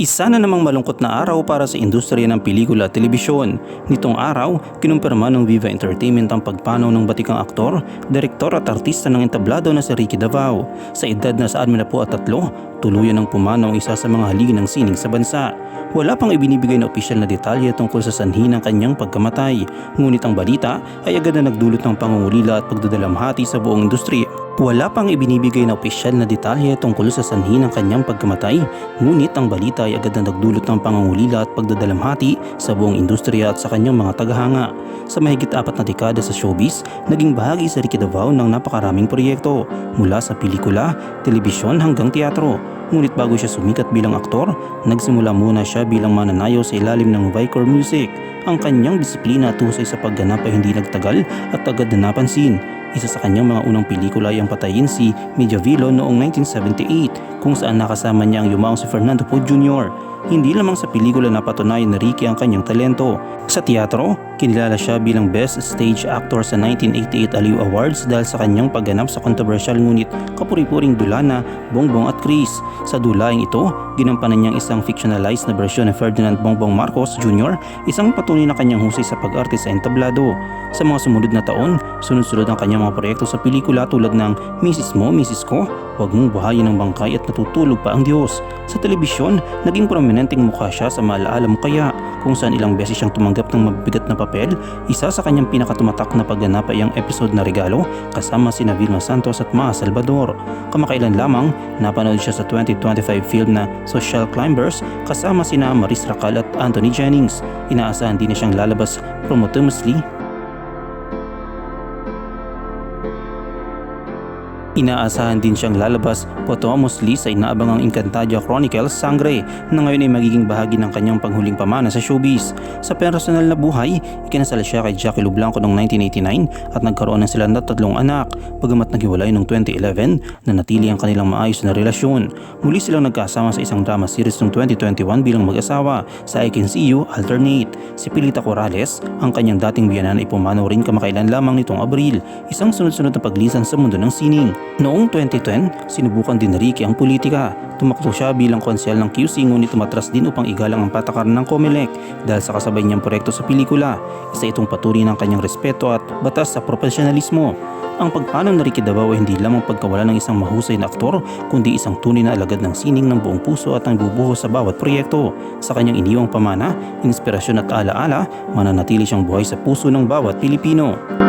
Isa na namang malungkot na araw para sa industriya ng pelikula at telebisyon. Nitong araw, kinumpirma ng Viva Entertainment ang pagpanaw ng batikang aktor, direktor at artista ng entablado na si Ricky Davao. Sa edad na sa 63, tuluyan ng pumanaw ang isa sa mga haligi ng sining sa bansa. Wala pang ibinibigay na opisyal na detalye tungkol sa sanhi ng kanyang pagkamatay. Ngunit ang balita ay agad na nagdulot ng pangungulila at pagdadalamhati sa buong industriya. Wala pang ibinibigay na opisyal na detalye tungkol sa sanhi ng kanyang pagkamatay, ngunit ang balita ay agad na nagdulot ng pangungulila at pagdadalamhati sa buong industriya at sa kanyang mga tagahanga. Sa mahigit apat na dekada sa showbiz, naging bahagi sa Ricky Davao ng napakaraming proyekto, mula sa pelikula, telebisyon hanggang teatro. Ngunit bago siya sumikat bilang aktor, nagsimula muna siya bilang mananayaw sa ilalim ng Vicor Music. Ang kanyang disiplina at husay sa pagganap ay hindi nagtagal at agad na napansin. Isa sa kanyang mga unang pelikula ay ang patayin si Mediavilo noong 1978 kung saan nakasama niya ang yumaong si Fernando Poe Jr. Hindi lamang sa pelikula napatunayan na Ricky ang kanyang talento. Sa teatro, kinilala siya bilang Best Stage Actor sa 1988 Aliw Awards dahil sa kanyang pagganap sa controversial ngunit kapuri-puring dula na Bongbong at Chris. Sa dulaing ito, ginampanan niyang isang fictionalized na bersyon ni Ferdinand Bongbong Marcos Jr., isang patunay na kanyang husay sa pag-arte sa entablado. Sa mga sumunod na taon, sunod-sunod ang kanyang mga proyekto sa pelikula tulad ng Mrs. Mo, Mrs. Ko, Huwag mong buhayin ng bangkay at natutulog pa ang Diyos. Sa telebisyon, naging prominenteng mukha siya sa Maalaala Mo Kaya, kung saan ilang beses siyang tumanggap ng mabibigat na papel. Isa sa kanyang pinakatumatak na pagganap ay ang episode na regalo kasama sina Vilma Santos at Maa Salvador. Kamakailan lamang, napanood siya sa 2025 film na Social Climbers kasama sina Maris Racal at Anthony Jennings. Inaasahan din na siyang lalabas promotomously Inaasahan din siyang lalabas posthumously sa inaabangang Encantadia Chronicles Sangre na ngayon ay magiging bahagi ng kanyang panghuling pamana sa showbiz. Sa personal na buhay, ikinasal siya kay Jackie Lublanco noong 1989 at nagkaroon ng sila na tatlong anak bagamat naghiwalay noong 2011 na natili ang kanilang maayos na relasyon. Muli silang nagkasama sa isang drama series noong 2021 bilang mag-asawa sa I Can See You Alternate. Si Pilita Corrales, ang kanyang dating biyanan ay pumanaw rin kamakailan lamang nitong Abril, isang sunod-sunod na paglisan sa mundo ng sining. Noong 2010, sinubukan din ni Ricky ang politika. Tumakbo siya bilang konsyal ng QC ngunit tumatras din upang igalang ang patakaran ng COMELEC dahil sa kasabay niyang proyekto sa pelikula. Isa itong paturi ng kanyang respeto at batas sa profesionalismo. Ang pagpanaw ni Ricky Davao ay hindi lamang pagkawala ng isang mahusay na aktor kundi isang tunay na alagad ng sining ng buong puso at ang bubuhos sa bawat proyekto. Sa kanyang iniwang pamana, inspirasyon at alaala, mananatili siyang buhay sa puso ng bawat Pilipino.